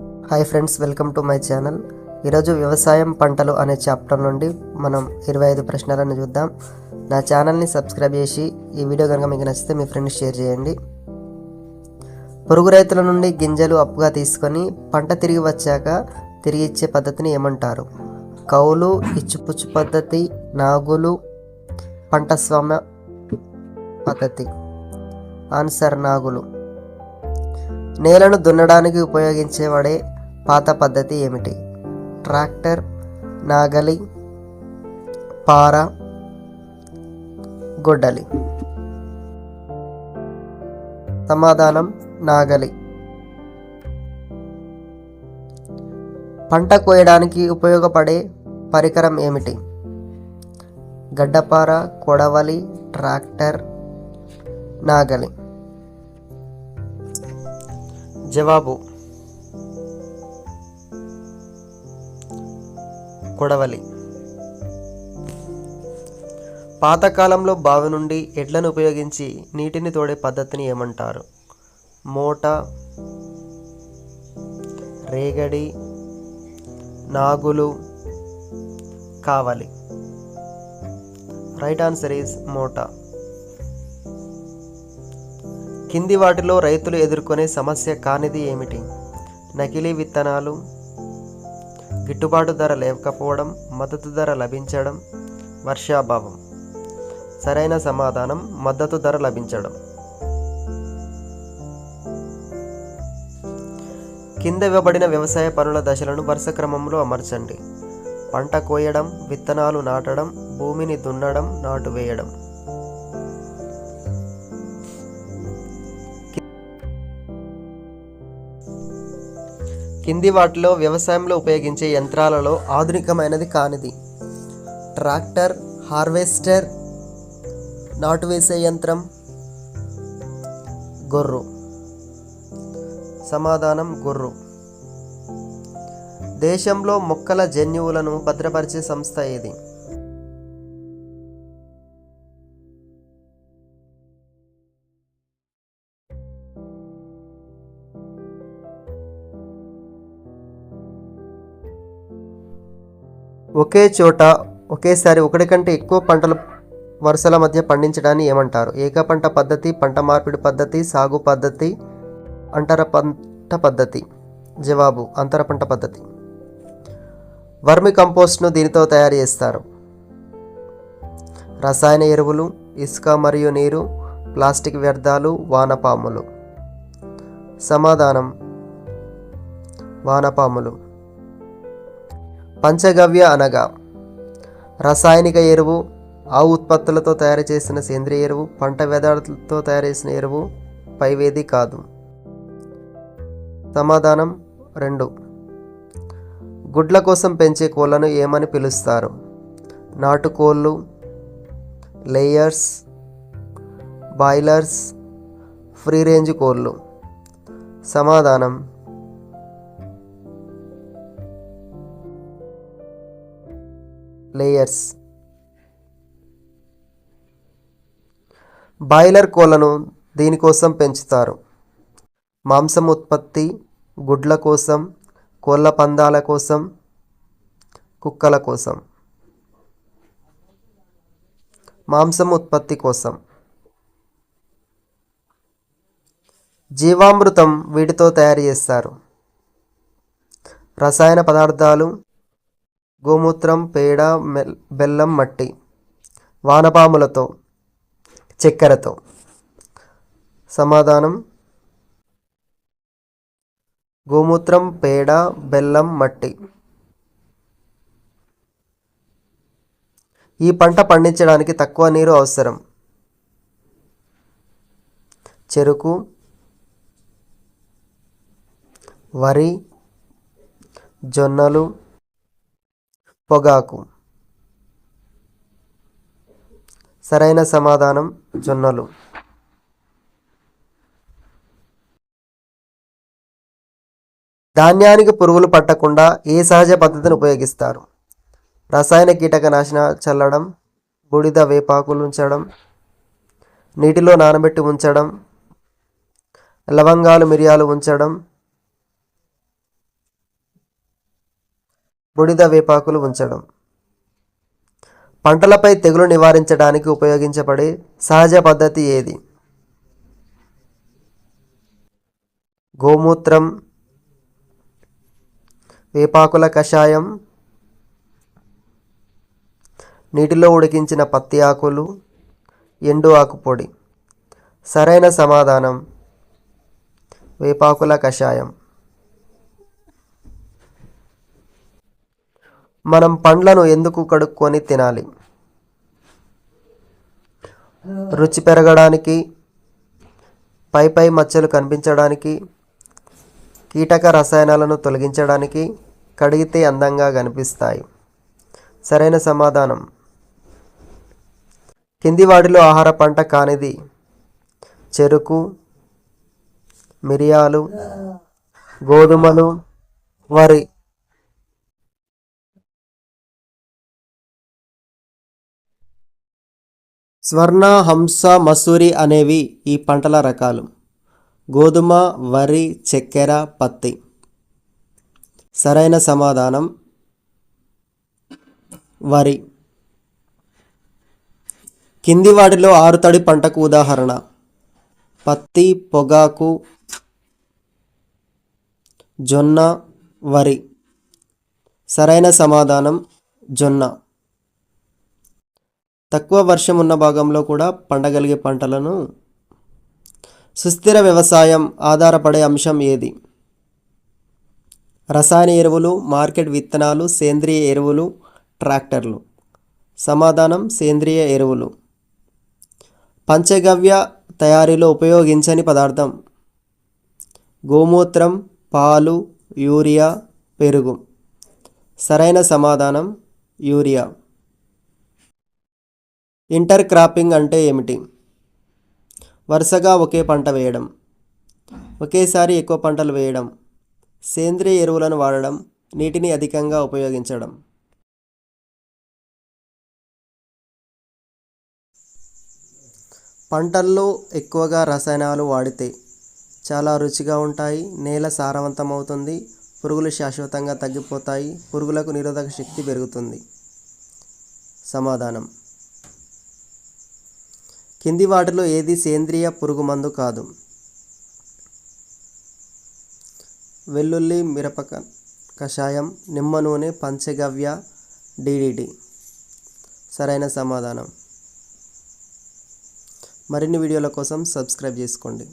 Hi friends welcome to my channel ఈరోజు వ్యవసాయం పంటలు అనే చాప్టర్ నుండి మనం ఇరవై ఐదు ప్రశ్నలను చూద్దాం. నా ఛానల్ని సబ్స్క్రైబ్ చేసి ఈ వీడియో కనుక మీకు నచ్చితే మీ ఫ్రెండ్స్ షేర్ చేయండి. పొరుగు రైతుల నుండి గింజలు అప్పుగా తీసుకొని పంట తిరిగి వచ్చాక తిరిగి ఇచ్చే పద్ధతిని ఏమంటారు? కౌలు ఇచ్చుపుచ్చు పద్ధతి నాగులు పంట స్వామ్య పద్ధతి. ఆన్సర్ నాగులు. నేలను దున్నడానికి ఉపయోగించేవాడే పాత పద్ధతి ఏమిటి? ట్రాక్టర్ నాగలి పార గొడ్డలి. సమాధానం నాగలి. పంట కోయడానికి ఉపయోగపడే పరికరం ఏమిటి? గడ్డపార కొడవలి ట్రాక్టర్ నాగలి. జవాబు కొడవలి. పాతకాలంలో బావి నుండి ఎడ్లను ఉపయోగించి నీటిని తోడే పద్ధతిని ఏమంటారు? మోట రేగడి నాగులు కావలి. రైట్ ఆన్సర్ ఈజ్ మోటా. కింది వాటిలో రైతులు ఎదుర్కొనే సమస్య కానిది ఏమిటి? నకిలీ విత్తనాలు గిట్టుబాటు ధర లేకపోవడం మద్దతు ధర లభించడం వర్షాభావం. సరైన సమాధానం మద్దతు ధర లభించడం. కింద ఇవ్వబడిన వ్యవసాయ పనుల దశలను వరుస క్రమంలో అమర్చండి. పంట కోయడం విత్తనాలు నాటడం భూమిని దున్నడం నాటు వేయడం. కింది వాటిలో వ్యవసాయంలో ఉపయోగించే యంత్రాలలో ఆధునికమైనది కానిది. ట్రాక్టర్ హార్వెస్టర్ నాటు వేసే యంత్రం గొర్రు. సమాధానం గొర్రు. దేశంలో మొక్కల జన్యువులను భద్రపరిచే సంస్థ ఏది? ఒకే చోట ఒకేసారి ఒకటి కంటే ఎక్కువ పంటలు వరుసల మధ్య పండించడాన్ని ఏమంటారు? ఏక పంట పద్ధతి పంట మార్పిడి పద్ధతి సాగు పద్ధతి అంతర పంట పద్ధతి. జవాబు అంతర పంట పద్ధతి. వర్మి కంపోస్ట్ను దీనితో తయారు చేస్తారు. రసాయన ఎరువులు ఇసుక మరియు నీరు ప్లాస్టిక్ వ్యర్థాలు వానపాములు. సమాధానం వానపాములు. పంచగవ్య అనగా రసాయనిక ఎరువు ఆవు ఉత్పత్తులతో తయారు చేసిన సేంద్రియ ఎరువు పంట వ్యర్థాలతో తయారు చేసిన ఎరువు పైవేది కాదు. సమాధానం రెండు. గుడ్ల కోసం పెంచే కోళ్ళను ఏమని పిలుస్తారు? నాటుకోళ్ళు లేయర్స్ బాయిలర్స్ ఫ్రీ రేంజ్ కోళ్ళు సమాధానం లేయర్స్. బాయిలర్ కోళ్ళను దీనికోసం పెంచుతారు. మాంసం ఉత్పత్తి గుడ్ల కోసం కోళ్ళ పందాల కోసం కుక్కల కోసం. మాంసం ఉత్పత్తి కోసం. జీవామృతం వీటితో తయారు చేస్తారు. రసాయన పదార్థాలు గోమూత్రం పేడ మెల్- బెల్లం మట్టి వానపాములతో చక్కెరతో. సమాధానం? గోమూత్రం పేడ బెల్లం మట్టి. ఈ పంట పండించడానికి తక్కువ నీరు అవసరం. చెరుకు వరి జొన్నలు పొగాకు. సరైన సమాధానం జొన్నలు. ధాన్యానికి పురుగులు పట్టకుండా ఏ సహజ పద్ధతిని ఉపయోగిస్తారు? రసాయన కీటకనాశన చల్లడం బూడిద వేపాకులు ఉంచడం నీటిలో నానబెట్టి ఉంచడం లవంగాలు మిరియాలు ఉంచడం బుడిద వేపాకులు ఉంచడం. పంటలపై తెగులు నివారించడానికి ఉపయోగించబడే సహజ పద్ధతి ఏది? గోమూత్రం వేపాకుల కషాయం నీటిలో ఉడికించిన పత్తి ఆకులు ఎండు ఆకుపొడి సరైన సమాధానం వేపాకుల కషాయం. మనం పండ్లను ఎందుకు కడుక్కొని తినాలి? రుచి పెరగడానికి పై పై మచ్చలు కనిపించడానికి కీటక రసాయనాలను తొలగించడానికి కడిగితే అందంగా కనిపిస్తాయి. సరైన సమాధానం. కింది వాటిలో ఆహార పంట కానిది. చెరుకు మిరియాలు గోధుమలు వరి. స్వర్ణ హంస మసూరి అనేవి ఈ పంటల రకాలు. గోధుమ వరి చక్కెర పత్తి. సరైన సమాధానం. వరి. కింది వాటిలో ఆరుతడి పంటకు ఉదాహరణ. పత్తి పొగాకు జొన్న వరి. సరైన సమాధానం. జొన్న. తక్కువ వర్షం ఉన్న భాగంలో కూడా పండగలిగే పంటలను సుస్థిర వ్యవసాయం ఆధారపడే అంశం ఏది? రసాయన ఎరువులు మార్కెట్ విత్తనాలు సేంద్రియ ఎరువులు ట్రాక్టర్లు. సమాధానం సేంద్రియ ఎరువులు. పంచగవ్య తయారీలో ఉపయోగించని పదార్థం. గోమూత్రం పాలు యూరియా పెరుగు. సరైన సమాధానం యూరియా. ఇంటర్ క్రాపింగ్ అంటే ఏమిటి? వరుసగా ఒకే పంట వేయడం ఒకేసారి ఎక్కువ పంటలు వేయడం సేంద్రియ ఎరువులను వాడడం నీటిని అధికంగా ఉపయోగించడం. పంటల్లో ఎక్కువగా రసాయనాలు వాడితే చాలా రుచిగా ఉంటాయి నేల సారవంతమవుతుంది పురుగులు శాశ్వతంగా తగ్గిపోతాయి పురుగులకు నిరోధక శక్తి పెరుగుతుంది. సమాధానం. కింది వాటిలో ఏది సేంద్రియ పురుగుమందు కాదు. వెల్లుల్లి మిరపక కషాయం నిమ్మ నూనె పంచగవ్య డిడిటి సరైన సమాధానం. మరిన్ని వీడియోల కోసం సబ్స్క్రైబ్ చేసుకోండి.